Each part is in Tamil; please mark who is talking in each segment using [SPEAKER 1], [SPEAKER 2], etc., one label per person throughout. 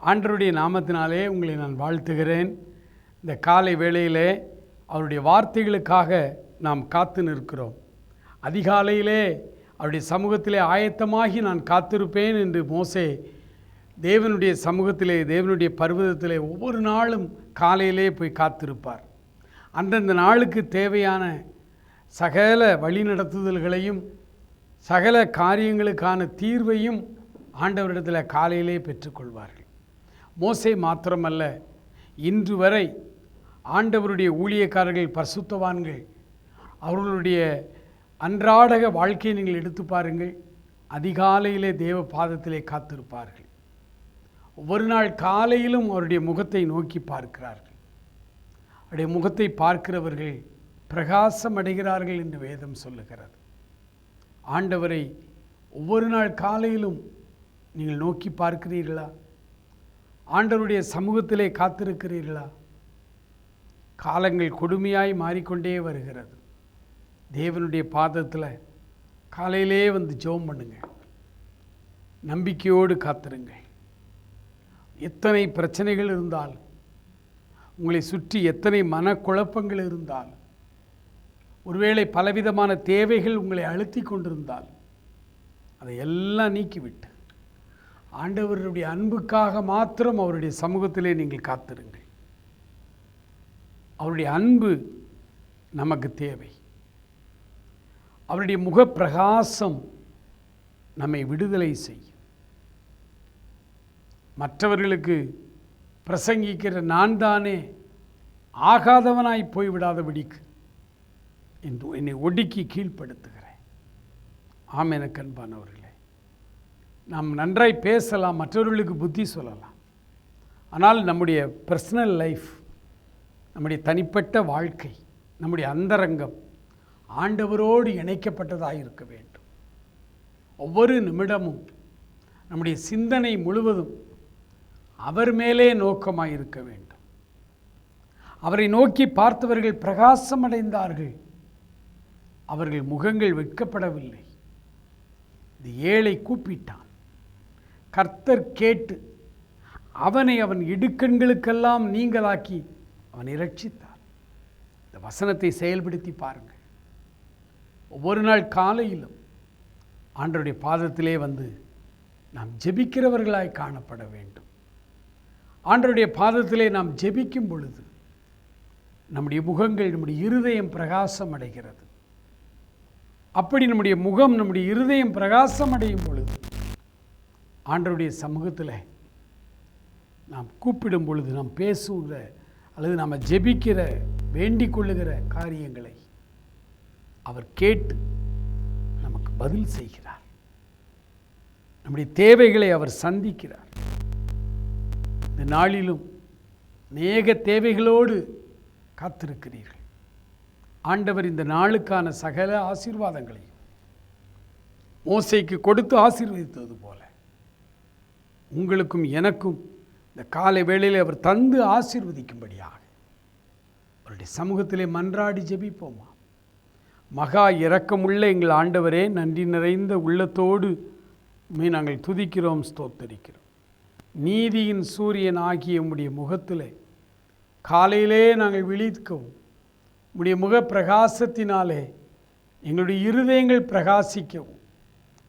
[SPEAKER 1] ஆண்டருடைய நாமத்தினாலே உங்களை நான் வாழ்த்துகிறேன். இந்த காலை வேளையிலே அவருடைய வார்த்தைகளுக்காக நாம் காத்து நிற்கிறோம். அதிகாலையிலே அவருடைய சமூகத்திலே ஆயத்தமாகி நான் காத்திருப்பேன் என்று மோசே தேவனுடைய சமூகத்திலே தேவனுடைய பர்வதத்திலே ஒவ்வொரு நாளும் காலையிலே போய் காத்திருப்பார். அந்தந்த நாளுக்கு தேவையான சகல வழிநடத்துதல்களையும் சகல காரியங்களுக்கான தீர்வையும் ஆண்டவரிடத்தில் காலையிலே பெற்றுக்கொள்வார்கள். மோசே மாத்திரமல்ல இன்று வரை ஆண்டவருடைய ஊழியக்காரர்கள் பரிசுத்தவான்கள் அவர்களுடைய அன்றாடக வாழ்க்கையை நீங்கள் எடுத்து பாருங்கள். அதிகாலையிலே தேவ பாதத்திலே காத்திருப்பார்கள். ஒவ்வொரு நாள் காலையிலும் அவருடைய முகத்தை நோக்கி பார்க்கிறார்கள். அவருடைய முகத்தை பார்க்கிறவர்கள் பிரகாசம் அடைகிறார்கள் என்று வேதம் சொல்லுகிறது. ஆண்டவரை ஒவ்வொரு நாள் காலையிலும் நீங்கள் நோக்கி பார்க்கிறீர்களா? ஆண்டவருடைய சமூகத்திலே காத்திருக்கிறீர்களா? காலங்கள் கொடுமையாய் மாறிக்கொண்டே வருகிறது. தேவனுடைய பாதத்தில் காலையிலே வந்து ஜெபம் பண்ணுங்க. நம்பிக்கையோடு காத்திருங்கள். எத்தனை பிரச்சனைகள் இருந்தால் உங்களை சுற்றி எத்தனை மனக்குழப்பங்கள் இருந்தால் ஒருவேளை பலவிதமான தேவைகள் உங்களை அழுத்தி கொண்டிருந்தால் அதை எல்லாம் நீக்கிவிட்டு ஆண்டவருடைய அன்புக்காக மாத்திரம் அவருடைய சமூகத்திலே நீங்கள் காத்திருங்கள். அவருடைய அன்பு நமக்கு தேவை. அவருடைய முகப்பிரகாசம் நம்மை விடுதலை செய்யும். மற்றவர்களுக்கு பிரசங்கிக்கிற நான் தானே ஆகாதவனாய் போய்விடாதபடிக்கு என்று என்னை ஒடுக்கி கீழ்ப்படுத்துகிறேன். ஆம் என கண்பானவர்களே நாம் நன்றாய் பேசலாம் மற்றவர்களுக்கு புத்தி சொல்லலாம். ஆனால் நம்முடைய பர்சனல் லைஃப் நம்முடைய தனிப்பட்ட வாழ்க்கை நம்முடைய அந்தரங்கம் ஆண்டவரோடு இணைக்கப்பட்டதாக இருக்க வேண்டும். ஒவ்வொரு நிமிடமும் நம்முடைய சிந்தனை முழுவதும் அவர் மேலே நோக்கமாக இருக்க வேண்டும். அவரை நோக்கி பார்த்தவர்கள் பிரகாசமடைந்தார்கள். அவர்கள் முகங்கள் வெட்கப்படவில்லை. இந்த ஏழை கூப்பிட்டான். கர்த்தர் கேட்டு அவனை அவன் இடுக்கண்களுக்கெல்லாம் நீங்களாக்கி அவன் இரட்சித்தார். இந்த வசனத்தை செயல்படுத்தி பாருங்கள். ஒவ்வொரு நாள் காலையிலும் ஆண்டருடைய பாதத்திலே வந்து நாம் ஜெபிக்கிறவர்களாய் காணப்பட வேண்டும். ஆண்டருடைய பாதத்திலே நாம் ஜெபிக்கும் பொழுது நம்முடைய முகங்கள் நம்முடைய இருதயம் பிரகாசம் அடைகிறது அப்படி நம்முடைய முகம் நம்முடைய இருதயம் பிரகாசம் அடையும் பொழுது ஆண்டருடைய சமூகத்தில் நாம் கூப்பிடும் பொழுது நாம் பேசுகிற அல்லது நாம் ஜெபிக்கிற வேண்டிக் கொள்ளுகிற காரியங்களை அவர் கேட்டு நமக்கு பதில் செய்கிறார். நம்முடைய தேவைகளை அவர் சந்திக்கிறார். இந்த நாளிலும் அநேக தேவைகளோடு காத்திருக்கிறீர்கள். ஆண்டவர் இந்த நாளுக்கான சகல ஆசீர்வாதங்களையும் மோசைக்கு கொடுத்து ஆசீர்வதித்தது போல உங்களுக்கும் எனக்கும் இந்த காலை வேளையில் அவர் தந்து ஆசீர்வதிக்கும்படியாக அவருடைய சமூகத்திலே மன்றாடி ஜெபிப்போமா? மகா இரக்கமுள்ள எங்கள் ஆண்டவரே நன்றி நிறைந்த உள்ளத்தோடு உண்மை நாங்கள் துதிக்கிறோம் ஸ்தோத்தரிக்கிறோம். நீதியின் சூரியன் ஆகிய உம்முடைய முகத்தில் காலையிலே நாங்கள் விழிக்கவும் உடைய முக பிரகாசத்தினாலே எங்களுடைய இருதயங்கள் பிரகாசிக்கவும்.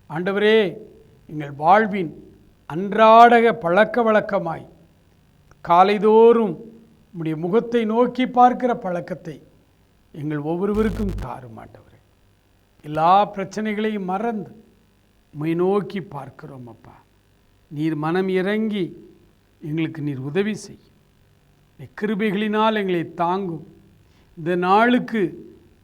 [SPEAKER 1] ஆண்டவரே எங்கள் வாழ்வின் அன்றாடக பழக்க வழக்கமாய் காலைதோறும் உடைய முகத்தை நோக்கி பார்க்கிற பழக்கத்தை எங்கள் ஒவ்வொருவருக்கும் தாரும் ஆண்டவரே. எல்லா பிரச்சனைகளையும் மறந்து உம்மை நோக்கி பார்க்கிறோம் அப்பா. நீர் மனம் இறங்கி எங்களுக்கு நீர் உதவி செய்யும் கிருபைகளினால் எங்களை தாங்கும். இந்த நாளுக்கு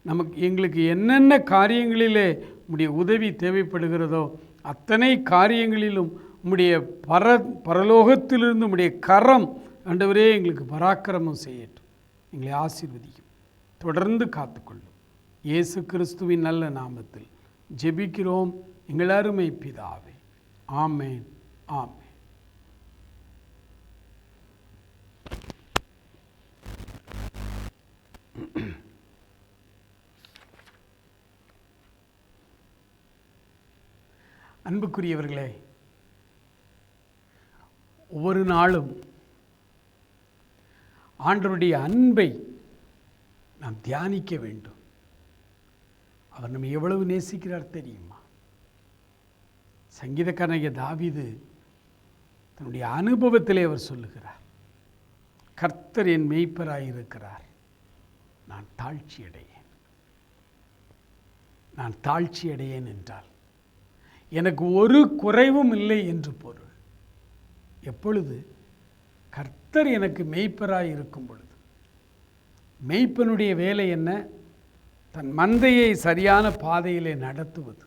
[SPEAKER 1] நமக்கு எங்களுக்கு என்னென்ன காரியங்களிலே உடைய உதவி தேவைப்படுகிறதோ அத்தனை காரியங்களிலும் உம்முடைய பர பரலோகத்திலிருந்து உம்முடைய கரம் ஆண்டவரே எங்களுக்கு பராக்கிரமம் செய்யட்டும். எங்களை ஆசீர்வதிக்கும் தொடர்ந்து காத்துக்கொள்ளும். இயேசு கிறிஸ்துவின் நல்ல நாமத்தில் ஜெபிக்கிறோம். எங்கள் அருமை பிதாவே. ஆமேன். ஆமேன். அன்புக்குரியவர்களே ஒவ்வொரு நாளும் ஆண்டருடைய அன்பை நாம் தியானிக்க வேண்டும். அவர் நம்ம எவ்வளவு நேசிக்கிறார் தெரியுமா? சங்கீதக்காரனைய தாவிது தன்னுடைய அனுபவத்திலே அவர் சொல்லுகிறார் கர்த்தர் என் மெய்ப்பராயிருக்கிறார் நான் தாழ்ச்சி அடையேன். நான் தாழ்ச்சி அடையேன் என்றால் எனக்கு ஒரு குறைவும் இல்லை என்று பொருள். எப்பொழுது? கர்த்தர் எனக்கு மெய்ப்பராய் இருக்கும் பொழுது மெய்ப்பனுடைய வேலை என்ன? தன் மந்தையை சரியான பாதையிலே நடத்துவது.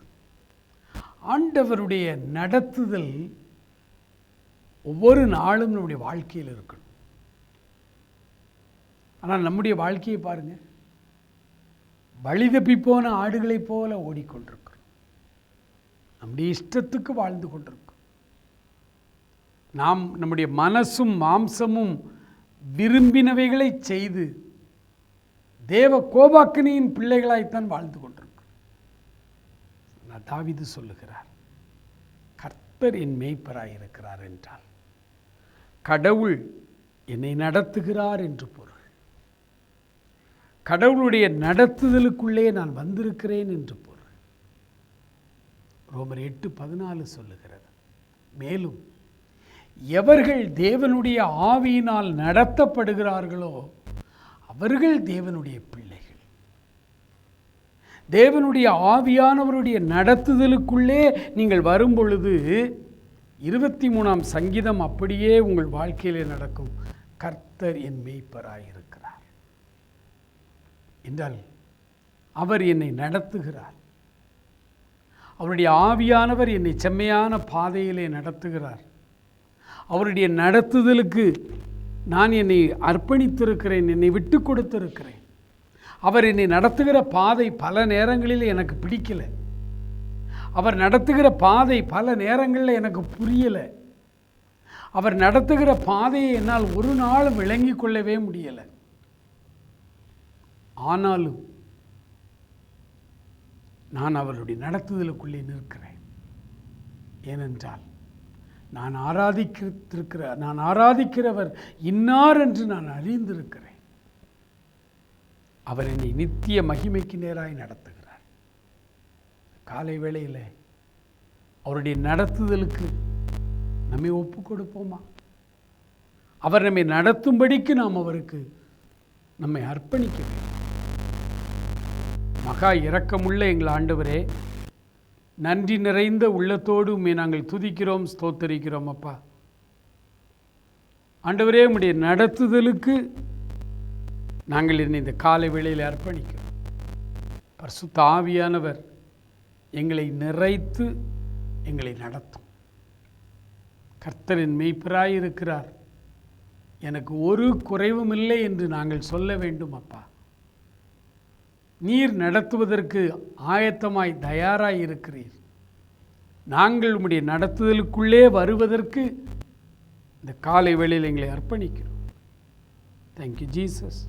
[SPEAKER 1] ஆண்டவருடைய நடத்துதல் ஒவ்வொரு நாளும் நம்முடைய வாழ்க்கையில் இருக்கணும். ஆனால் நம்முடைய வாழ்க்கையை பாருங்க. வழிதப்பி போன ஆடுகளைப் போல ஓடிக்கொண்டிருக்கிறோம். நம்முடைய இஷ்டத்துக்கு வாழ்ந்து கொண்டிருக்கோம் நாம் நம்முடைய மனசும் மாம்சமும் விரும்பினவைகளை செய்து தேவ கோபாக்கினியின் பிள்ளைகளாய்த்தான் வாழ்ந்து கொண்டிருக்கிறோம். தாவிது சொல்லுகிறார் கர்த்தர் என் மேய்ப்பராயிருக்கிறார் என்றால் கடவுள் என்னை நடத்துகிறார் என்று பொருள். கடவுளுடைய நடத்துதலுக்குள்ளே நான் வந்திருக்கிறேன் என்று பொருள். ரோமர் எட்டு பதினாலு சொல்லுகிறது மேலும் எவர்கள் தேவனுடைய ஆவியினால் நடத்தப்படுகிறார்களோ அவர்கள் தேவனுடைய பிள்ளைகள். தேவனுடைய ஆவியானவருடைய நடத்துதலுக்குள்ளே நீங்கள் வரும்பொழுது இருபத்தி மூணாம் சங்கீதம் அப்படியே உங்கள் வாழ்க்கையிலே நடக்கும். கர்த்தர் என் மெய்ப்பராயிருக்கிறார் என்றால் அவர் என்னை நடத்துகிறார். அவருடைய ஆவியானவர் என்னை செம்மையான பாதையிலே நடத்துகிறார். அவருடைய நடத்துதலுக்கு நான் என்னை அர்ப்பணித்திருக்கிறேன் என்னை விட்டு கொடுத்திருக்கிறேன். அவர் என்னை நடத்துகிற பாதை பல நேரங்களில் எனக்கு பிடிக்கலை. அவர் நடத்துகிற பாதை பல நேரங்களில் எனக்கு புரியலை. அவர் நடத்துகிற பாதையை என்னால் ஒரு நாளும் விளங்கி கொள்ளவே முடியலை. ஆனாலும் நான் அவருடைய நடத்துதலுக்குள்ளே நிற்கிறேன். ஏனென்றால் நான் ஆராதித்திருக்கிற நான் ஆராதிக்கிறவர் இன்னார் என்று நான் அறிந்திருக்கிறேன். அவர் என்னை நித்திய மகிமைக்கு நேராய் நடத்துகிறார். காலை வேளையில் அவருடைய நடத்துதலுக்கு நம்மை ஒப்பு கொடுப்போமா? அவர் நம்மை நடத்தும்படிக்கு நாம் அவருக்கு நம்மை அர்ப்பணிக்க வேண்டும். மகா இரக்கமுள்ள எங்கள் ஆண்டவரே நன்றி நிறைந்த உள்ளத்தோடு உண்மை நாங்கள் துதிக்கிறோம் ஸ்தோத்தரிக்கிறோம் அப்பா. ஆண்டவரே உடைய நடத்துதலுக்கு நாங்கள் என்னை இந்த காலை வேளையில் அர்ப்பணிக்கிறோம். பரிசுத்த ஆவியானவர் எங்களை நிறைத்து எங்களை நடத்தும். கர்த்தரின் மெய்ப்பராயிருக்கிறார் எனக்கு ஒரு குறைவும் இல்லை என்று நாங்கள் சொல்ல வேண்டும் அப்பா. நீர் நடத்துவதற்கு ஆயத்தமாய் தயாராய் இருக்கிறீர். நாங்கள் உம்முடைய நடத்துதலுக்குள்ளே வருவதற்கு இந்த காலை வேளையில் எங்களை அர்ப்பணிக்கிறோம். தேங்க்யூ ஜீசஸ்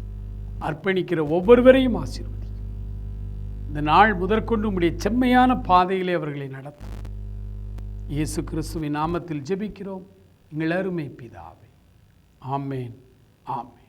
[SPEAKER 1] அர்ப்பணிக்கிற ஒவ்வொருவரையும் ஆசீர்வதி இந்த நாள் முதற்கொண்டு உம்முடைய செம்மையான பாதையிலே அவர்களை நடத்தும். இயேசு கிறிஸ்துவின் நாமத்தில் ஜெபிக்கிறோம். எங்கள் அருமை பிதாவே. ஆமேன். ஆமேன்.